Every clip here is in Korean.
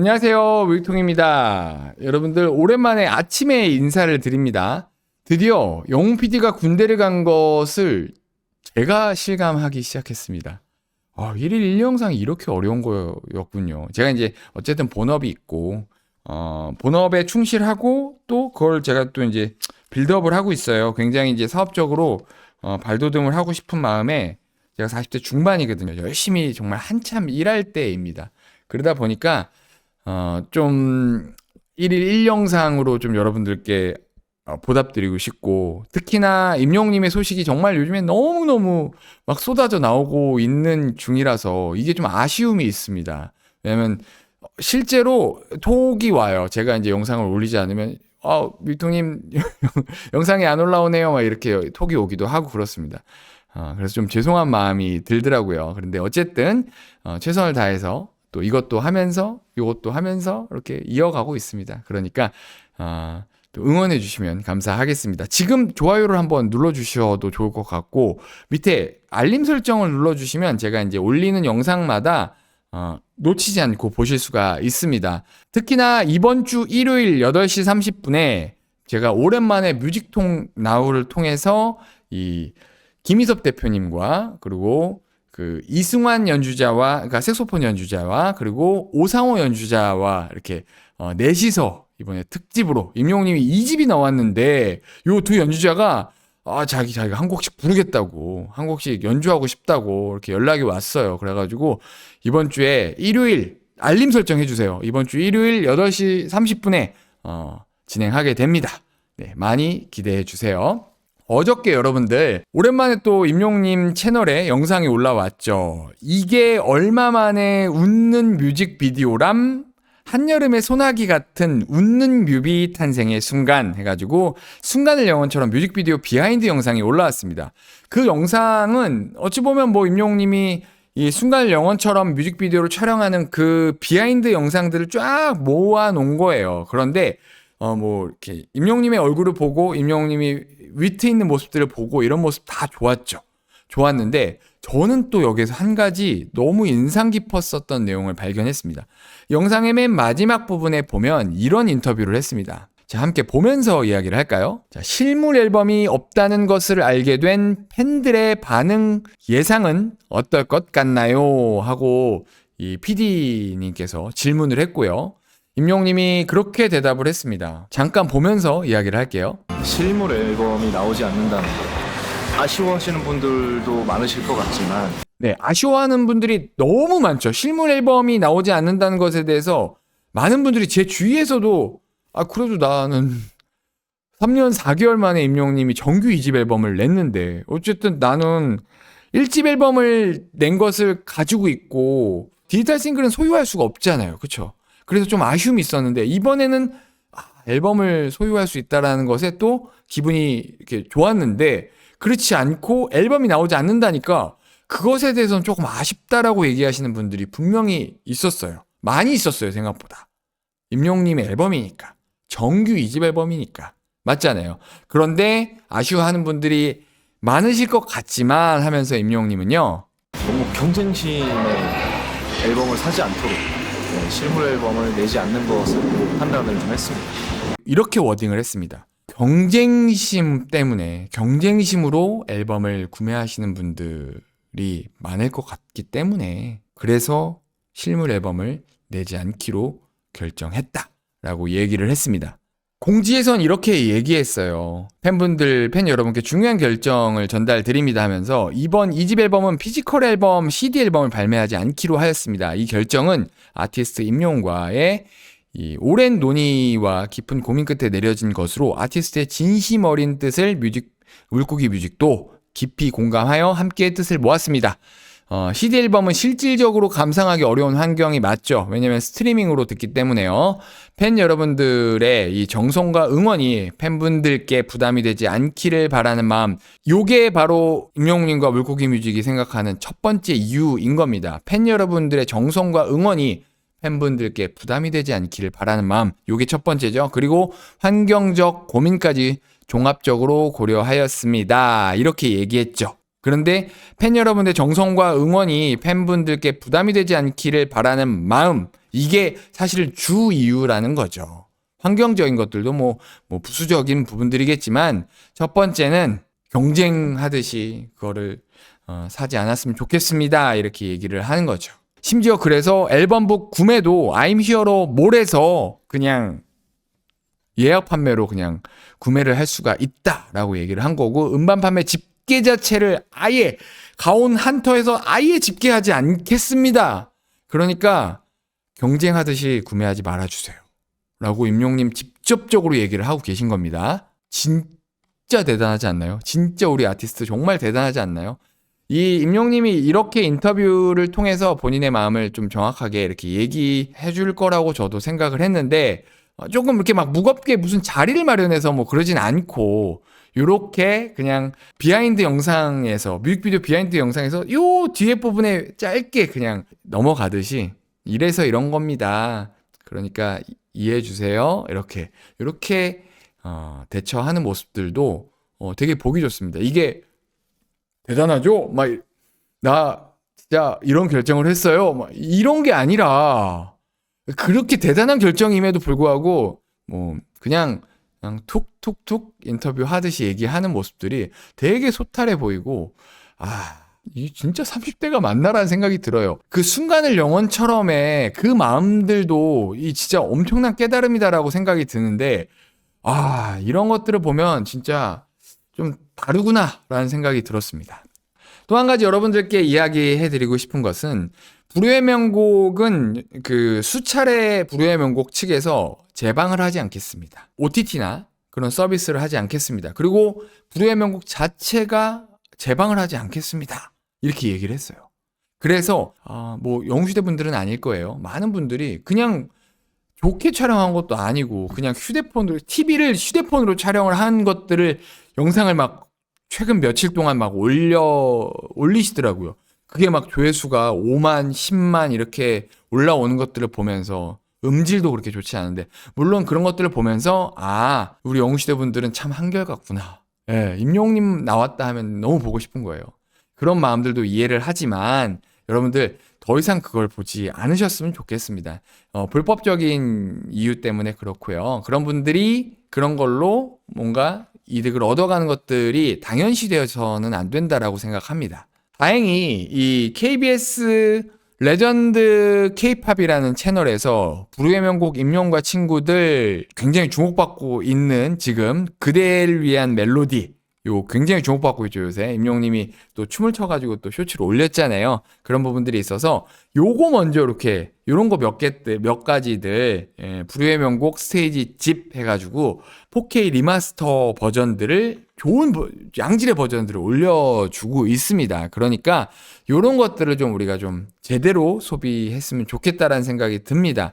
안녕하세요. 윌통입니다. 여러분들 오랜만에 아침에 인사를 드립니다. 드디어 영웅 PD가 군대를 간 것을 제가 실감하기 시작했습니다. 아, 1일 1영상이 이렇게 어려운 거였군요. 제가 이제 어쨌든 본업이 있고 어, 본업에 충실하고 또 그걸 제가 또 이제 빌드업을 하고 있어요. 굉장히 이제 사업적으로 어, 발돋움을 하고 싶은 마음에 제가 40대 중반이거든요. 열심히 정말 한참 일할 때입니다. 그러다 보니까 어, 좀 1일 1영상으로 좀 여러분들께 어, 보답드리고 싶고 특히나 임용님의 소식이 정말 요즘에 너무너무 막 쏟아져 나오고 있는 중이라서 이게 좀 아쉬움이 있습니다. 왜냐면 실제로 톡이 와요. 제가 이제 영상을 올리지 않으면 아, 밀통님 영상이 안 올라오네요. 막 이렇게 톡이 오기도 하고 그렇습니다. 어, 그래서 좀 죄송한 마음이 들더라고요. 그런데 어쨌든 어, 최선을 다해서 또 이것도 하면서 이것도 하면서 이렇게 이어가고 있습니다. 그러니까 어, 또 응원해 주시면 감사하겠습니다. 지금 좋아요를 한번 눌러 주셔도 좋을 것 같고 밑에 알림 설정을 눌러 주시면 제가 이제 올리는 영상마다 어, 놓치지 않고 보실 수가 있습니다. 특히나 이번 주 일요일 8시 30분에 제가 오랜만에 뮤직통 나우를 통해서 이 김희섭 대표님과 그리고 그 이승환 연주자와 그러니까 색소폰 연주자와 그리고 오상호 연주자와 이렇게 어, 넷이서 이번에 특집으로 임용님이 2집이 나왔는데 요 두 연주자가 아 자기 자기가 한 곡씩 부르겠다고 한 곡씩 연주하고 싶다고 이렇게 연락이 왔어요. 그래가지고 이번 주에 일요일 알림 설정해 주세요. 이번 주 일요일 8시 30분에 어, 진행하게 됩니다. 네, 많이 기대해 주세요. 어저께 여러분들 오랜만에 또 임용님 채널에 영상이 올라왔죠. 이게 얼마 만에 웃는 뮤직비디오람 한여름의 소나기 같은 웃는 뮤비 탄생의 순간 해가지고 순간을 영원처럼 뮤직비디오 비하인드 영상이 올라왔습니다. 그 영상은 어찌 보면 뭐 임용님이 이 순간을 영원처럼 뮤직비디오를 촬영하는 그 비하인드 영상들을 쫙 모아 놓은 거예요. 그런데 어 뭐 이렇게 임용님의 얼굴을 보고 임용님이 위트 있는 모습들을 보고 이런 모습 다 좋았죠. 좋았는데 저는 또 여기서 한 가지 너무 인상 깊었었던 내용을 발견했습니다. 영상의 맨 마지막 부분에 보면 이런 인터뷰를 했습니다. 자, 함께 보면서 이야기를 할까요? 자, 실물 앨범이 없다는 것을 알게 된 팬들의 반응 예상은 어떨 것 같나요? 하고 이 PD님께서 질문을 했고요. 임용님이 그렇게 대답을 했습니다. 잠깐 보면서 이야기를 할게요. 실물 앨범이 나오지 않는다는 거 아쉬워하시는 분들도 많으실 것 같지만 네, 아쉬워하는 분들이 너무 많죠. 실물 앨범이 나오지 않는다는 것에 대해서 많은 분들이 제 주위에서도 아 그래도 나는 3년 4개월 만에 임용님이 정규 2집 앨범을 냈는데 어쨌든 나는 1집 앨범을 낸 것을 가지고 있고 디지털 싱글은 소유할 수가 없잖아요. 그렇죠? 그래서 좀 아쉬움이 있었는데 이번에는 아, 앨범을 소유할 수 있다라는 것에 또 기분이 이렇게 좋았는데 그렇지 않고 앨범이 나오지 않는다니까 그것에 대해서는 조금 아쉽다라고 얘기하시는 분들이 분명히 있었어요. 많이 있었어요, 생각보다. 임용님의 앨범이니까. 정규 2집 앨범이니까. 맞잖아요. 그런데 아쉬워하는 분들이 많으실 것 같지만 하면서 임용님은요. 너무 경쟁심에 앨범을 사지 않도록 네, 실물 앨범을 내지 않는 것을 판단을 좀 했습니다. 이렇게 워딩을 했습니다. 경쟁심 때문에 경쟁심으로 앨범을 구매하시는 분들이 많을 것 같기 때문에 그래서 실물 앨범을 내지 않기로 결정했다라고 얘기를 했습니다. 공지에선 이렇게 얘기했어요. 팬분들, 팬 여러분께 중요한 결정을 전달 드립니다 하면서 이번 2집 앨범은 피지컬 앨범, CD 앨범을 발매하지 않기로 하였습니다. 이 결정은 아티스트 임용과의 이 오랜 논의와 깊은 고민 끝에 내려진 것으로 아티스트의 진심 어린 뜻을 뮤직 물고기 뮤직도 깊이 공감하여 함께 뜻을 모았습니다. 어, CD 앨범은 실질적으로 감상하기 어려운 환경이 맞죠. 왜냐면 스트리밍으로 듣기 때문에요. 팬 여러분들의 이 정성과 응원이 팬분들께 부담이 되지 않기를 바라는 마음. 요게 바로 임영웅님과 물고기 뮤직이 생각하는 첫 번째 이유인 겁니다. 팬 여러분들의 정성과 응원이 팬분들께 부담이 되지 않기를 바라는 마음. 요게 첫 번째죠. 그리고 환경적 고민까지 종합적으로 고려하였습니다. 이렇게 얘기했죠. 그런데 팬 여러분의 정성과 응원이 팬분들께 부담이 되지 않기를 바라는 마음 이게 사실 주 이유라는 거죠. 환경적인 것들도 뭐, 뭐 부수적인 부분들이겠지만 첫 번째는 경쟁하듯이 그거를 어, 사지 않았으면 좋겠습니다. 이렇게 얘기를 하는 거죠. 심지어 그래서 앨범북 구매도 I'm Here로 몰에서 그냥 예약 판매로 그냥 구매를 할 수가 있다라고 얘기를 한 거고 음반 판매 집 계 자체를 아예 가온 한터에서 아예 집계하지 않겠습니다. 그러니까 경쟁하듯이 구매하지 말아주세요. 라고 임용님 직접적으로 얘기를 하고 계신 겁니다. 진짜 대단하지 않나요? 진짜 우리 아티스트 정말 대단하지 않나요? 이 임용님이 이렇게 인터뷰를 통해서 본인의 마음을 좀 정확하게 이렇게 얘기해 줄 거라고 저도 생각을 했는데 어, 조금 이렇게 막 무겁게 무슨 자리를 마련해서 뭐 그러진 않고 요렇게 그냥 비하인드 영상에서 뮤직비디오 비하인드 영상에서 요 뒤에 부분에 짧게 그냥 넘어가듯이 이래서 이런 겁니다. 그러니까 이- 이해해 주세요. 이렇게 이렇게 어, 대처하는 모습들도 어, 되게 보기 좋습니다. 이게 대단하죠? 막 나 진짜 이런 결정을 했어요. 막 이런 게 아니라 그렇게 대단한 결정임에도 불구하고 뭐 그냥 그냥 툭툭툭 인터뷰 하듯이 얘기하는 모습들이 되게 소탈해 보이고 아, 이 진짜 30대가 맞나라는 생각이 들어요. 그 순간을 영원처럼의 그 마음들도 이 진짜 엄청난 깨달음이다라고 생각이 드는데 아, 이런 것들을 보면 진짜 좀 다르구나라는 생각이 들었습니다. 또 한 가지 여러분들께 이야기해 드리고 싶은 것은 불후의 명곡은 그 수차례 불후의 명곡 측에서 재방을 하지 않겠습니다. OTT나 그런 서비스를 하지 않겠습니다. 그리고 불후의 명곡 자체가 재방을 하지 않겠습니다. 이렇게 얘기를 했어요. 그래서 아, 뭐 영웅시대 분들은 아닐 거예요. 많은 분들이 그냥 좋게 촬영한 것도 아니고 그냥 휴대폰으로 TV를 휴대폰으로 촬영을 한 것들을 영상을 막 최근 며칠 동안 막 올려 올리시더라고요. 그게 막 조회수가 5만, 10만 이렇게 올라오는 것들을 보면서 음질도 그렇게 좋지 않은데 물론 그런 것들을 보면서 아 우리 영웅시대 분들은 참 한결같구나. 예, 임용님 나왔다 하면 너무 보고 싶은 거예요. 그런 마음들도 이해를 하지만 여러분들 더 이상 그걸 보지 않으셨으면 좋겠습니다. 어, 불법적인 이유 때문에 그렇고요. 그런 분들이 그런 걸로 뭔가 이득을 얻어가는 것들이 당연시 되어서는 안 된다라고 생각합니다. 다행히 이 KBS 레전드 K-팝이라는 채널에서 불후의 명곡 임용과 친구들 굉장히 주목받고 있는 지금 그대를 위한 멜로디 요 굉장히 주목받고 있죠 요새. 임용님이 또 춤을 춰가지고 또 쇼츠를 올렸잖아요. 그런 부분들이 있어서 요거 먼저 이렇게 요런 거 몇 개들 몇 가지들 예, 불후의 명곡 스테이지 집 해가지고 4K 리마스터 버전들을 좋은 버- 양질의 버전들을 올려주고 있습니다 그러니까 요런 것들을 좀 우리가 좀 제대로 소비했으면 좋겠다라는 생각이 듭니다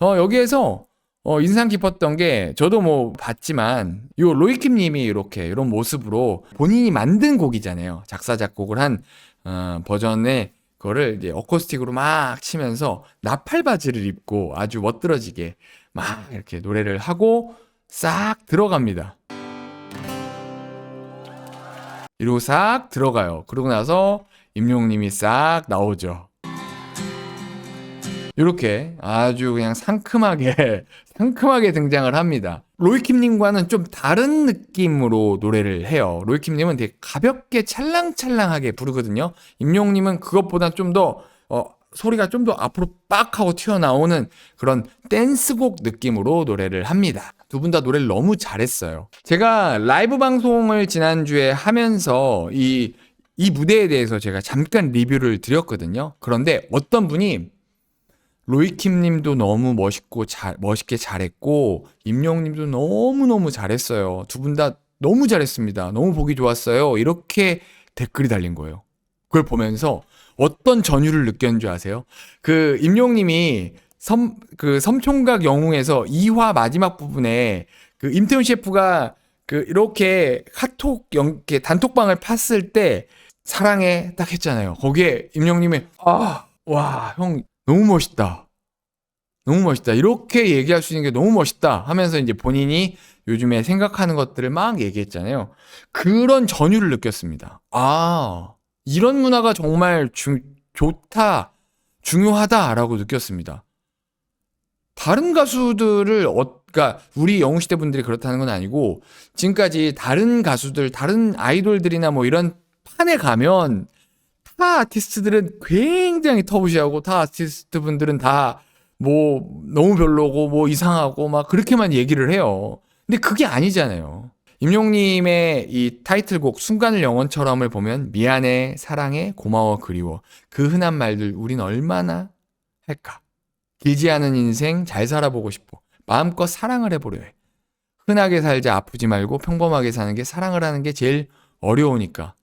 어 여기에서 어, 인상 깊었던 게 저도 뭐 봤지만 요 로이킴 님이 이렇게 이런 모습으로 본인이 만든 곡이잖아요. 작사 작곡을 한 어, 버전의 거를 이제 어쿠스틱으로 막 치면서 나팔 바지를 입고 아주 멋들어지게 막 이렇게 노래를 하고 싹 들어갑니다. 이러고 싹 들어가요. 그러고 나서 임용 님이 싹 나오죠. 이렇게 아주 그냥 상큼하게 상큼하게 등장을 합니다. 로이킴님과는 좀 다른 느낌으로 노래를 해요. 로이킴님은 되게 가볍게 찰랑찰랑하게 부르거든요. 임용님은 그것보다 좀더 어, 소리가 좀 더 앞으로 빡 하고 튀어나오는 그런 댄스곡 느낌으로 노래를 합니다. 두 분 다 노래를 너무 잘했어요. 제가 라이브 방송을 지난주에 하면서 이, 이 무대에 대해서 제가 잠깐 리뷰를 드렸거든요. 그런데 어떤 분이 로이킴 님도 너무 멋있고 잘, 멋있게 잘했고, 임영 님도 너무너무 잘했어요. 두 분 다 너무 잘했습니다. 너무 보기 좋았어요. 이렇게 댓글이 달린 거예요. 그걸 보면서 어떤 전율을 느꼈는 줄 아세요? 그 임용 님이 섬, 그 섬총각 영웅에서 2화 마지막 부분에 그 임태훈 셰프가 그 이렇게 카톡 영, 이렇게 단톡방을 팠을 때 사랑해 딱 했잖아요. 거기에 임용 님이 아, 와, 형 너무 멋있다. 너무 멋있다. 이렇게 얘기할 수 있는 게 너무 멋있다 하면서 이제 본인이 요즘에 생각하는 것들을 막 얘기했잖아요. 그런 전율을 느꼈습니다. 아, 이런 문화가 정말 주, 좋다, 중요하다라고 느꼈습니다. 다른 가수들을 어, 그러니까 우리 영웅시대 분들이 그렇다는 건 아니고 지금까지 다른 가수들, 다른 아이돌들이나 뭐 이런 판에 가면 타 아티스트들은 굉장히 터부시하고 타 아티스트 분들은 다 뭐 너무 별로고 뭐 이상하고 막 그렇게만 얘기를 해요. 근데 그게 아니잖아요. 임용님의 이 타이틀곡 순간을 영원처럼을 보면 미안해, 사랑해, 고마워, 그리워 그 흔한 말들 우린 얼마나 할까? 길지 않은 인생 잘 살아보고 싶어. 마음껏 사랑을 해보려 해. 흔하게 살자 아프지 말고 평범하게 사는 게 사랑을 하는 게 제일 어려우니까.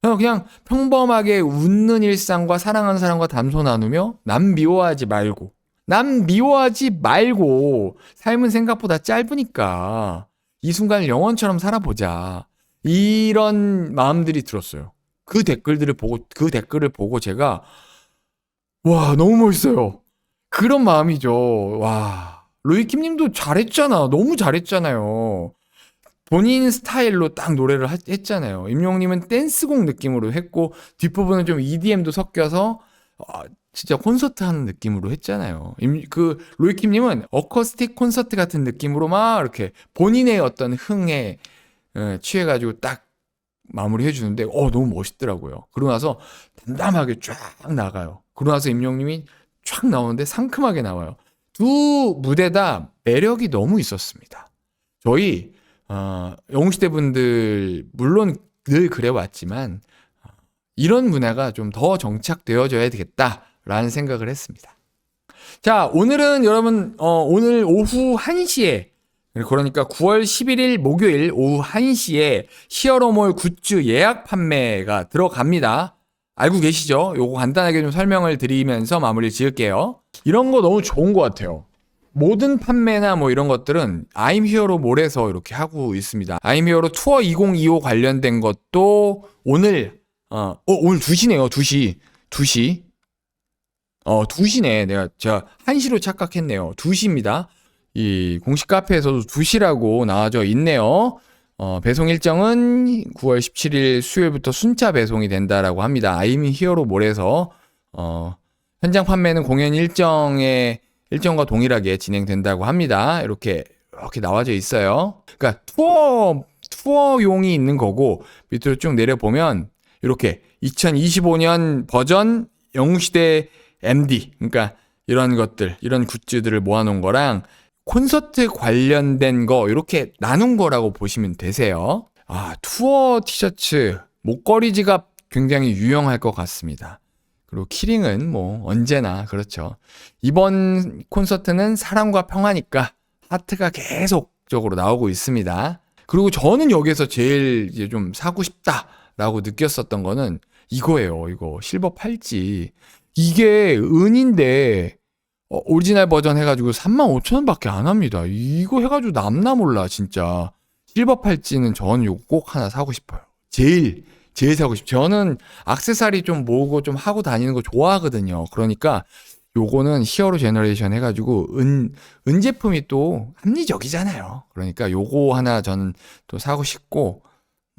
그냥 평범하게 웃는 일상과 사랑하는 사람과 담소 나누며 남 미워하지 말고 남 미워하지 말고 삶은 생각보다 짧으니까 이 순간을 영원처럼 살아보자. 이런 마음들이 들었어요. 그 댓글들을 보고 그 댓글을 보고 제가 와 너무 멋있어요. 그런 마음이죠. 와 로이킴님도 잘했잖아. 너무 잘했잖아요. 본인 스타일로 딱 노래를 하- 했잖아요. 임용님은 댄스곡 느낌으로 했고 뒷부분은 좀 EDM도 섞여서 아, 진짜 콘서트 하는 느낌으로 했잖아요. 임- 그 로이킴님은 어쿠스틱 콘서트 같은 느낌으로 막 이렇게 본인의 어떤 흥에 예, 취해가지고 딱 마무리해 주는데 어 너무 멋있더라고요. 그러고 나서 담담하게 쫙 나가요. 그러고 나서 임용님이 쫙 나오는데 상큼하게 나와요. 두 무대 다 매력이 너무 있었습니다. 저희 어, 영웅시대 분들 물론 늘 그래왔지만 어, 이런 문화가 좀 더 정착되어져야 되겠다라는 생각을 했습니다. 자 오늘은 여러분 어, 오늘 오후 1시에 그러니까 9월 11일 목요일 오후 1시에 히어로몰 굿즈 예약 판매가 들어갑니다. 알고 계시죠? 요거 간단하게 좀 설명을 드리면서 마무리 지을게요. 이런 거 너무 좋은 것 같아요. 모든 판매나 뭐 이런 것들은 아임 히어로 몰에서 이렇게 하고 있습니다. 아임 히어로 투어 2025 관련된 것도 오늘 어, 어 오늘 2시네요. 2시. 2시. 어, 2시네. 내가 제가 1시로 착각했네요. 2시입니다. 이 공식 카페에서도 2시라고 나와져 있네요. 어, 배송 일정은 9월 17일 수요일부터 순차 배송이 된다라고 합니다. 아이미 히어로 몰에서 어, 현장 판매는 공연 일정에 일정과 동일하게 진행된다고 합니다. 이렇게 이렇게 나와져 있어요. 그러니까 투어 투어용이 있는 거고 밑으로 쭉 내려 보면 이렇게 2025년 버전 영웅시대 MD 그러니까 이런 것들 이런 굿즈들을 모아놓은 거랑 콘서트 관련된 거 이렇게 나눈 거라고 보시면 되세요. 아 투어 티셔츠 목걸이 지갑 굉장히 유용할 것 같습니다. 그리고 키링은 뭐 언제나 그렇죠. 이번 콘서트는 사랑과 평화니까 하트가 계속적으로 나오고 있습니다. 그리고 저는 여기서 제일 이제 좀 사고 싶다라고 느꼈었던 거는 이거예요. 이거 실버 팔찌. 이게 은인데 어, 오리지널 버전 해가지고 35,000원밖에 안 합니다. 이거 해가지고 남나 몰라 진짜. 실버 팔찌는 저는 이거 꼭 하나 사고 싶어요. 제일 제일 사고 싶. 저는 악세사리 좀 모으고 좀 하고 다니는 거 좋아하거든요. 그러니까 요거는 히어로 제너레이션 해가지고 은, 은 제품이 또 합리적이잖아요. 그러니까 요거 하나 저는 또 사고 싶고,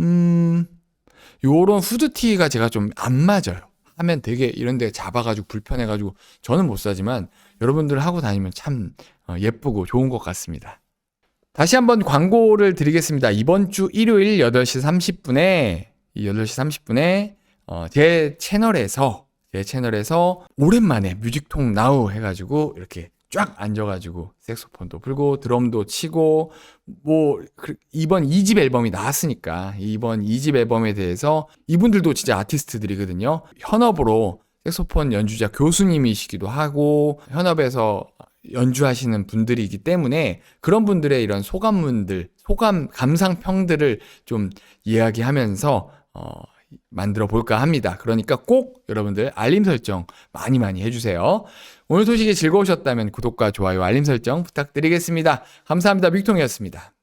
음, 요런 후드티가 제가 좀 안 맞아요. 하면 되게 이런 데 잡아가지고 불편해가지고 저는 못 사지만 여러분들 하고 다니면 참 어, 예쁘고 좋은 것 같습니다. 다시 한번 광고를 드리겠습니다. 이번 주 일요일 8시 30분에 이 8시 30분에 어, 제 채널에서 제 채널에서 오랜만에 뮤직통 나우 해가지고 이렇게 쫙 앉아가지고 색소폰도 불고 드럼도 치고 뭐 그- 이번 2집 앨범이 나왔으니까 이번 2집 앨범에 대해서 이분들도 진짜 아티스트들이거든요. 현업으로 색소폰 연주자 교수님이시기도 하고 현업에서 연주하시는 분들이기 때문에 그런 분들의 이런 소감문들, 소감 감상평들을 좀 이야기하면서 어, 만들어 볼까 합니다. 그러니까 꼭 여러분들 알림 설정 많이 많이 해주세요. 오늘 소식이 즐거우셨다면 구독과 좋아요, 알림 설정 부탁드리겠습니다. 감사합니다. 빅통이었습니다.